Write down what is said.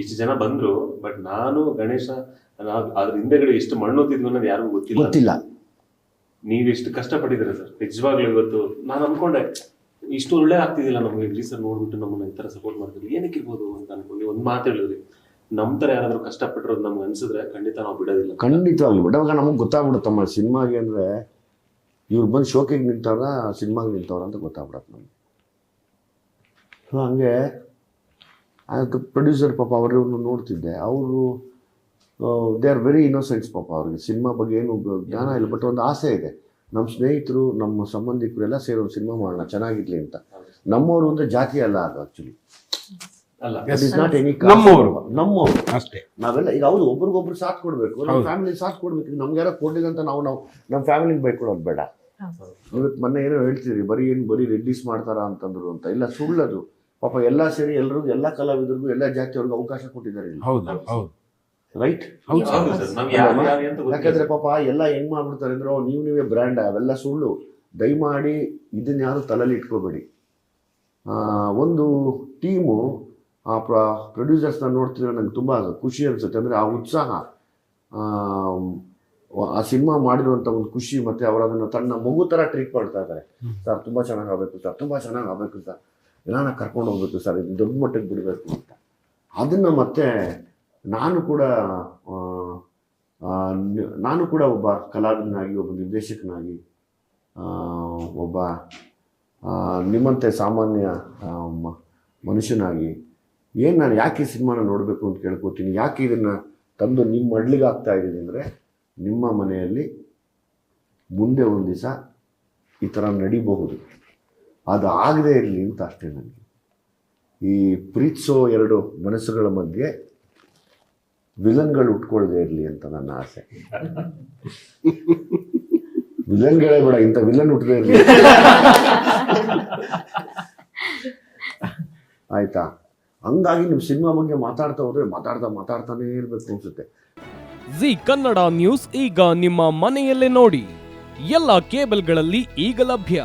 ಇಷ್ಟು ಜನ ಬಂದ್ರು ಬಟ್ ನಾನು ಗಣೇಶ ಅದ್ರ ಹಿಂದೆಗಡೆ ಎಷ್ಟು ಮಣ್ಣು ಹೊತ್ತಿದ್ವು ಅನ್ನೋದು ಯಾರಿಗೂ ಗೊತ್ತಿಲ್ಲ. ಗೊತ್ತಿಲ್ಲ. ನೀವ್ ಎಷ್ಟು ಕಷ್ಟಪಟ್ಟಿದ್ದೀರಾ ಸರ್? ನಿಜವಾಗ್ಲೂ ಇವತ್ತು ನಾನು ಅನ್ಕೊಂಡೆ ಇಷ್ಟು ಒಳ್ಳೆ ಆಗ್ತಿದಿಲ್ಲ ನಮ್ಗೆ ಇಲ್ಲಿ ಸರ್ ನೋಡ್ಬಿಟ್ಟು ನಮ್ಮನ್ನ ಈ ತರ ಸಪೋರ್ಟ್ ಮಾಡ್ತಿದ್ರು ಏನಕ್ಕೆ ಇರ್ಬೋದು ಅಂತ ಅನ್ಕೊಂಡು. ಒಂದು ಮಾತು ಹೇಳಿದ್ರಿ ನಮ್ ತರ ಯಾರಾದರೂ ಕಷ್ಟಪಟ್ಟಿರೋದು ನಮ್ಗೆ ಅನ್ಸಿದ್ರೆ ಖಂಡಿತ ನಾವು ಬಿಡೋದಿಲ್ಲ. ಖಂಡಿತವಾಗ್ಲೂ ಬಿಡ ನಮಗೆ ಗೊತ್ತಾಗ್ಬಿಡುತ್ತಮ್ಮ ಸಿನಿಮಾಗೆ ಅಂದರೆ ಇವ್ರು ಬಂದು ಶೋಕಿಗೆ ನಿಂತವ್ರ ಸಿನಿಮಾಗೆ ನಿಂತವ್ರ ಅಂತ ಗೊತ್ತಾಗ್ಬಿಡತ್ತೆ ನಮ್ಗೆ. ಸೊ ಹಂಗೆ ಅದು ಪ್ರೊಡ್ಯೂಸರ್ ಪಾಪ ಅವರನ್ನು ನೋಡ್ತಿದ್ದೆ. ಅವರು ದೇ ಆರ್ ವೆರಿ ಇನ್ನೋಸೆಂಟ್ಸ್ ಪಾಪ ಅವ್ರಿಗೆ. ಸಿನಿಮಾ ಬಗ್ಗೆ ಏನು ಜ್ಞಾನ ಇಲ್ಲ ಬಟ್ ಒಂದು ಆಸೆ ಇದೆ. ನಮ್ಮ ಸ್ನೇಹಿತರು ನಮ್ಮ ಸಂಬಂಧಿಕರೆಲ್ಲ ಸೇರಿ ಒಂದು ಸಿನಿಮಾ ಮಾಡೋಣ ಚೆನ್ನಾಗಿರ್ಲಿ ಅಂತ. ನಮ್ಮವರು ಅಂದರೆ ಜಾತಿ ಅಲ್ಲ ಅದು ಆ್ಯಕ್ಚುಲಿ ಅಲ್ಲ. ಇಟ್ ಇಸ್ ನಾಟ್ ಎನಿ ನಮ್ಮವರು. ನಮ್ಮವರು. ಅಷ್ಟೇ. ನಾವೆಲ್ಲ ಈಗ ಹೌದು ಒಬ್ರಿಗೊಬ್ರು ಸಾಥ್ ಕೊಡಬೇಕು. ನಮ್ಮ ಫ್ಯಾಮಿಲಿ ಸಾಥ್ ಕೊಡ್ಬೇಕು. ನಮ್ಗೆ ಯಾರೋ ಕೊಡ್ಲಿಲ್ಲ ಅಂತ ನಾವು ನಾವು ನಮ್ಮ ಫ್ಯಾಮಿಲಿಗೆ ಬೈಕೊಡೋದು ಬೇಡ. ಇವತ್ತು ಮೊನ್ನೆ ಏನೋ ಹೇಳ್ತೀರಿ ಬರೀ ಏನು ಬರೀ ರಿಲೀಸ್ ಮಾಡ್ತಾರ ಅಂತಂದ್ರು ಅಂತ. ಇಲ್ಲ ಸುಳ್ಳದು. ಪಾಪ ಎಲ್ಲ ಸೇರಿ ಎಲ್ರಿಗೂ ಎಲ್ಲ ಕಲಾವಿದರಿಗೂ ಎಲ್ಲ ಜಾತಿಯವ್ರಿಗೂ ಅವಕಾಶ ಕೊಟ್ಟಿದ್ದಾರೆ ಇಲ್ಲಿ. ಹೌದು ಹೌದು. ರೈಟ್ ಹೌದು ಸರ್. ಹೌದು ಸರ್. ನಾವ್ ಯಾರು ಯಾರು ಅಂತ ಗೊತ್ತಿಲ್ಲ ಯಾಕಂದ್ರೆ ಪಾಪ ಎಲ್ಲ ಹೆಂಗ್ ಮಾಡ್ಬಿಡ್ತಾರೆ ಅಂದ್ರೆ "ಓ, ನೀವು ನೀವೇ ಬ್ರ್ಯಾಂಡ್ ಅವೆಲ್ಲ ಸುಳ್ಳು. ದಯಮಾಡಿ ಇದನ್ನ ಯಾರು ತಲೆಯಲ್ಲಿ ಇಟ್ಕೋಬೇಡಿ. ಆ, ಒಂದು ಟೀಮು ಆ ಪ್ರ ಪ್ರೊಡ್ಯೂಸರ್ಸ್ನ ನೋಡ್ತಿದ್ರೆ ನಂಗೆ ತುಂಬ ಖುಷಿ ಅನಿಸುತ್ತೆ. ಅಂದರೆ ಆ ಉತ್ಸಾಹ ಆ, ಆ ಸಿನಿಮಾ ಮಾಡಿರುವಂಥ ಒಂದು ಖುಷಿ ಮತ್ತು ಅವರು ಅದನ್ನು ತನ್ನ ಮಗು ಥರ ಟ್ರೀಟ್ ಮಾಡ್ತಾ ಇದ್ದಾರೆ. ಸರ್ ತುಂಬ ಚೆನ್ನಾಗಿ ಆಗಬೇಕು ಸರ್ ತುಂಬ ಚೆನ್ನಾಗಿ ಆಗಬೇಕು ಸರ್. ಎಲ್ಲ ಕರ್ಕೊಂಡು ಹೋಗ್ಬೇಕು ಸರ್, ಇದು ದೊಡ್ಡ ಮಟ್ಟಕ್ಕೆ ಬಿಡಬೇಕು ಅಂತ. ಅದನ್ನು ಮತ್ತೆ ನಾನು ಕೂಡ ನಾನು ಕೂಡ ಒಬ್ಬ ಕಲಾವಿದನಾಗಿ, ಒಬ್ಬ ನಿರ್ದೇಶಕನಾಗಿ ಒಬ್ಬ ನಿಮ್ಮಂತೆ ಸಾಮಾನ್ಯ ಮನುಷ್ಯನಾಗಿ, ಏನು ನಾನು ಯಾಕೆ ಈ ಸಿನಿಮಾನ ನೋಡಬೇಕು ಅಂತ ಕೇಳ್ಕೊತೀನಿ, ಯಾಕೆ ಇದನ್ನು ತಂದು ನಿಮ್ಮ ಮಡ್ಲಿಗೆ ಆಗ್ತಾ ಇದ್ದೀನಿ ಅಂದರೆ, ನಿಮ್ಮ ಮನೆಯಲ್ಲಿ ಮುಂದೆ ಒಂದು ದಿವಸ ಈ ಥರ ನಡಿಬಹುದು. ಅದು ಆಗದೇ ಇರಲಿ ಅಂತ ಅಷ್ಟೇ ನನಗೆ. ಈ ಪ್ರೀತಿಸೋ ಎರಡು ಮನಸ್ಸುಗಳ ಮಧ್ಯೆ ವಿಲನ್ಗಳು ಉಟ್ಕೊಳ್ಳದೆ ಇರಲಿ ಅಂತ ನನ್ನ ಆಸೆ. ವಿಲನ್ಗಳೇ ಬೇಡ, ಇಂಥ ವಿಲನ್ ಉಟ್ಟದೇ ಇರಲಿ. ಆಯ್ತಾ? ಹಂಗಾಗಿ ನಿಮ್ಮ ಸಿನಿಮಾ ಬಗ್ಗೆ ಮಾತಾಡ್ತಾ ಹೋದ್ರೆ ಮಾತಾಡ್ತಾ ಮಾತಾಡ್ತಾನೇ ಇರಬೇಕು ಅನ್ಸುತ್ತೆ. ಜಿ ಕನ್ನಡ ನ್ಯೂಸ್ ಈಗ ನಿಮ್ಮ ಮನೆಯಲ್ಲೇ ನೋಡಿ. ಎಲ್ಲ ಕೇಬಲ್ಗಳಲ್ಲಿ ಈಗ ಲಭ್ಯ.